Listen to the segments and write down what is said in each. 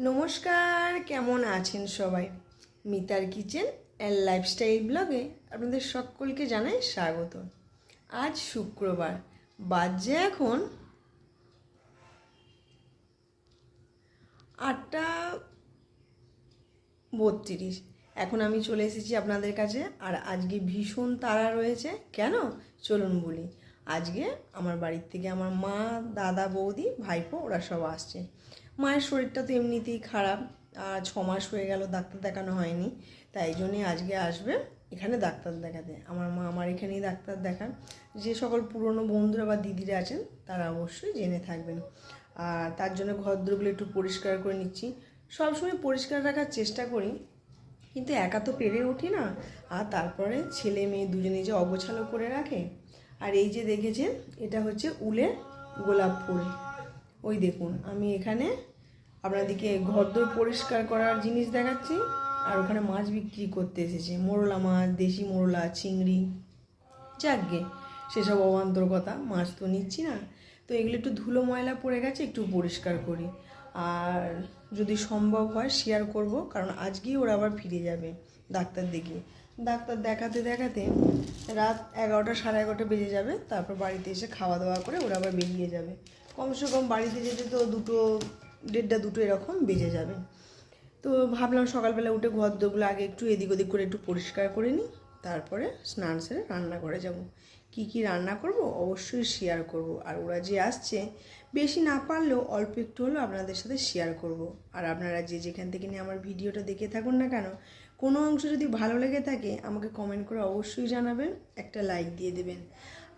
নমস্কার, কেমন আছেন সবাই? মিতার কিচেন অ্যান্ড লাইফস্টাইল ব্লগে আপনাদের সকলকে জানাই স্বাগত। আজ শুক্রবার, বাজে এখন আটটা বত্রিশ। এখন আমি চলে এসেছি আপনাদের কাছে, আর আজকে ভীষণ তাড়া রয়েছে। কেন? চলুন বলি। আজকে আমার বাড়ির থেকে আমার মা, দাদা, বৌদি, ভাইপো, ওরা সব আসছে। মায়ের শরীরটা তো এমনিতেই খারাপ, আর ছ মাস হয়ে গেল ডাক্তার দেখানো হয়নি, তাই জন্যে আজকে আসবে এখানে ডাক্তার দেখাতে। আমার মা আমার এখানেই ডাক্তার দেখান। যে সকল পুরনো বন্ধুরা বা দিদিরা আছেন, তারা অবশ্যই জেনে থাকবেন। আর তার জন্য ঘরদোরগুলো একটু পরিষ্কার করে নিচ্ছি। সবসময় পরিষ্কার রাখার চেষ্টা করি, কিন্তু একা তো পেরে উঠি না। আর তারপরে ছেলে মেয়ে দুজনে যে অগোছালো করে রাখে, আর এই যে দেখেছেন, এটা হচ্ছে উলের গোলাপ ফুল। ওই দেখুন, আমি এখানে আপনাদেরকে ঘরদোর পরিষ্কার করার জিনিস দেখাচ্ছি, আর ওখানে মাছ বিক্রি করতে এসেছে। মোরলা মাছ, দেশি মোরলা, চিংড়ি, যাকগে, সেসব অবান্তর কথা, মাছ তো নিচ্ছি না। তো এগুলো একটু ধুলো ময়লা পড়ে গেছে, একটু পরিষ্কার করি। আর যদি সম্ভব হয় শেয়ার করব, কারণ আজকেই ওরা আবার ফিরে যাবে ডাক্তার দেখিয়ে ডাক্তার দেখাতে দেখাতে রাত এগারোটা সাড়ে এগারোটা বেজে যাবে, তারপর বাড়িতে এসে খাওয়া দাওয়া করে ওরা আবার বেরিয়ে যাবে। কমসে কম বাড়িতে যেতে তো দুটো, দেড়টা দুটো এরকম বেজে যাবে। তো ভাবলাম সকালবেলা উঠে ঘর দোরগুলো আগে একটু এদিক ওদিক করে একটু পরিষ্কার করে নিই, তারপরে স্নান সেরে রান্না করে যাব। কি কি রান্না করব অবশ্যই শেয়ার করব। আর ওরা যে আসছে, বেশি না পারলেও অল্প একটু হলেও আপনাদের সাথে শেয়ার করব। আর আপনারা যে যেখান থেকে নিয়ে আমার ভিডিওটা দেখে থাকুন না কেন, কোনো অংশ যদি ভালো লেগে থাকে, আমাকে কমেন্ট করে অবশ্যই জানাবেন, একটা লাইক দিয়ে দেবেন।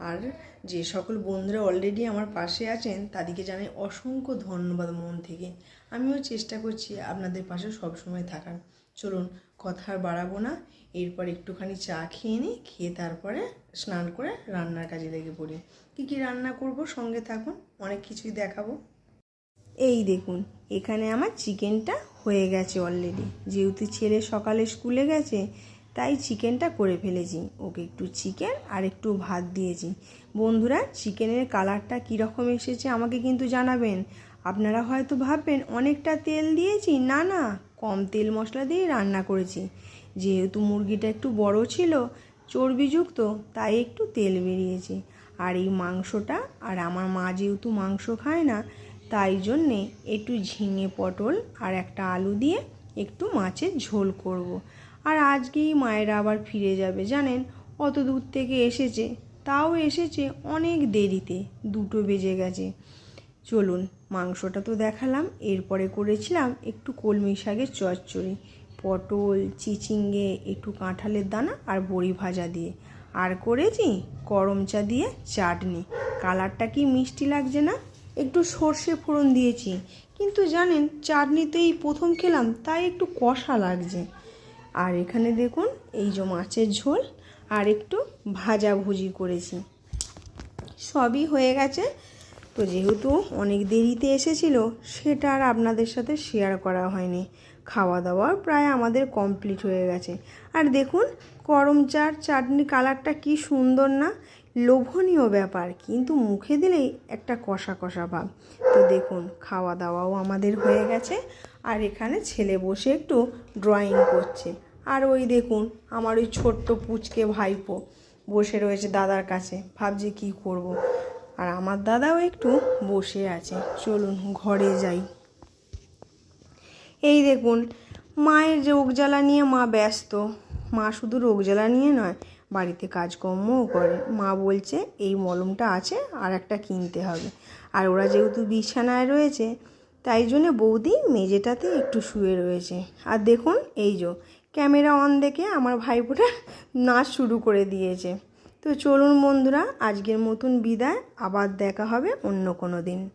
আর যে সকল বন্ধুরা অলরেডি আমার পাশে আছেন, তাদেরকে জানাই অসংখ্য ধন্যবাদ মন থেকে। আমিও চেষ্টা করছি আপনাদের পাশে সবসময় থাকার। চলুন, কথা আর বাড়াবো না। এরপর একটুখানি চা খেয়ে নিই, খেয়ে তারপরে স্নান করে রান্নার কাজে লেগে পড়ি। কী কী রান্না করব সঙ্গে থাকুন, অনেক কিছুই দেখাবো। এই দেখুন, এখানে আমার চিকেনটা হয়ে গেছে অলরেডি যেহেতু ছেলে সকালে স্কুলে গেছে তাই চিকেনটা করে ফেলেছি। ওকে একটু চিকেন আর একটু ভাত দিয়েছি। বন্ধুরা, চিকেনের কালারটা কীরকম এসেছে আমাকে কিন্তু জানাবেন। আপনারা হয়তো ভাববেন, অনেকটা তেল দিয়েছি? না না, কম তেল মশলা দিয়ে রান্না করেছি। যেহেতু মুরগিটা একটু বড় ছিল, চর্বিযুক্ত, তাই একটু তেল বেরিয়েছে। আর এই মাংসটা, আর আমার মা যেহেতু মাংস খায় না, তাই জন্যে একটু ঝিঙে পটল আর একটা আলু দিয়ে একটু মাছের ঝোল করব। আর আজকেই মায়েরা আবার ফিরে যাবে, জানেন? অত দূর থেকে এসেছে, তাও এসেছে অনেক দেরিতে, দুটো বেজে গেছে। চলুন, মাংসটা তো দেখালাম, এরপরে করেছিলাম একটু কলমি শাকের চচ্চড়ি। পটল, চিচিঙ্গে, একটু কাঁঠালের দানা আর বড়ি ভাজা দিয়ে। আর করেছি গরম চা দিয়ে চাটনি। কালারটা কি মিষ্টি লাগছে না? একটু সর্ষে ফোড়ন দিয়েছি। কিন্তু জানেন, চাটনিতেই প্রথম খেলাম, তাই একটু কষা লাগছে। আর এখানে দেখুন, এই যে মাছের ঝোল আর একটু ভাজাভুজি করেছি। সবই হয়ে গেছে। তো যেহেতু অনেক দেরিতে এসেছিল, সেটা আর আপনাদের সাথে শেয়ার করা হয়নি। খাওয়া দাওয়া প্রায় আমাদের কমপ্লিট হয়ে গেছে। আর দেখুন করমচার চাটনি কালারটা কি সুন্দর না? লোভনীয় ব্যাপার, কিন্তু মুখে দিলেই একটা কষা কষা ভাব। তো দেখুন খাওয়া দাওয়াও আমাদের হয়ে গেছে, আর এখানে ছেলে বসে একটু ড্রয়িং করছে। আর ওই দেখুন, আমার ওই ছোট্ট পুচকে ভাইপো বসে রয়েছে দাদার কাছে। ভাবছে কি করব। আর আমার দাদাও একটু বসে আছে। চলুন, ঘরে যাই। এই দেখুন, মায়ের রোগ জ্বালা নিয়ে মা ব্যস্ত, মা শুধু রোগ জ্বালা নিয়ে নয় বাড়িতে কাজকর্মও করে। মা বলছে, এই মলমটা আছে, আর একটা কিনতে হবে। আর ওরা যেহেতু বিছানায় রয়েছে, তাই জন্য বৌদি মেজেটাতে একটু শুয়ে রয়েছে। আর দেখুন, এই যো, ক্যামেরা অন দেখে আমার ভাইপোটা নাচ শুরু করে দিয়েছে। তো চলুন বন্ধুরা, আজকের মতন বিদায়। আবার দেখা হবে অন্য কোনো দিন।